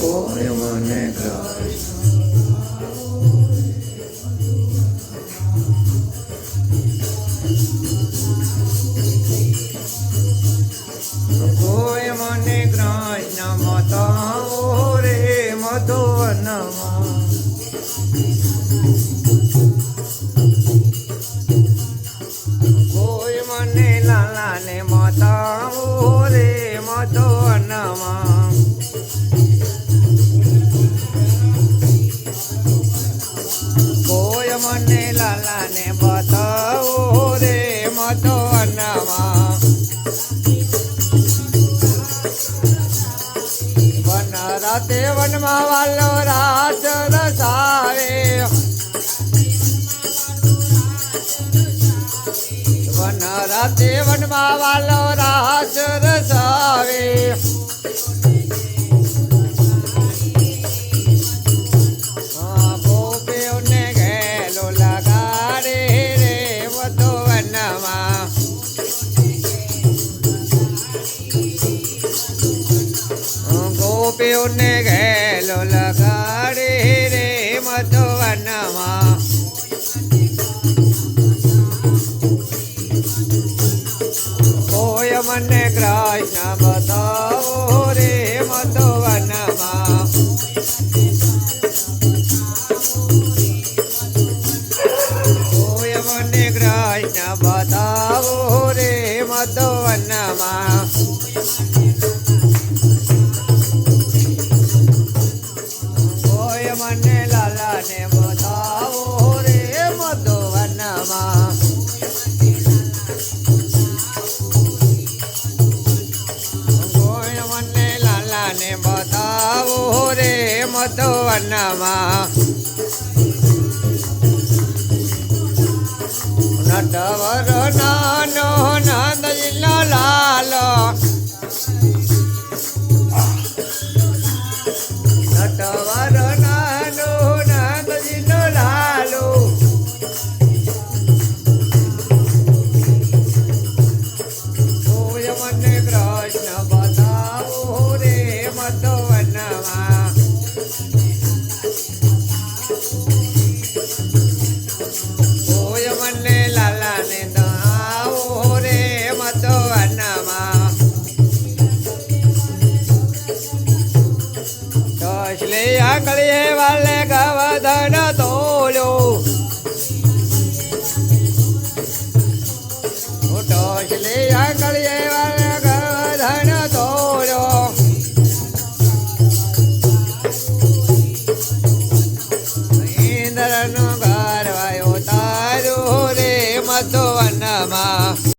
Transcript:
કોઈ મને ગ્રાસ કોઈ મને વન રાતે વનમાં વાલો રાત રસાવે. વન રાતે વનમાં વાલો રાત રસાવે. ગોપીઓને ઘેલો લગાડે રે મધુવનમાં. કોઈ મને કૃષ્ણ બતાવો રે મધુવનમાં. કોઈ મને કૃષ્ણ બતાવો રે મધુવનમાં. મધુવનમાં નટવર નાનો કસલી આકળી વાલે ગવધન તોલ્યો. કસલી આકળી વાલે ગવધન તોલ્યો. ઇન્દ્રનું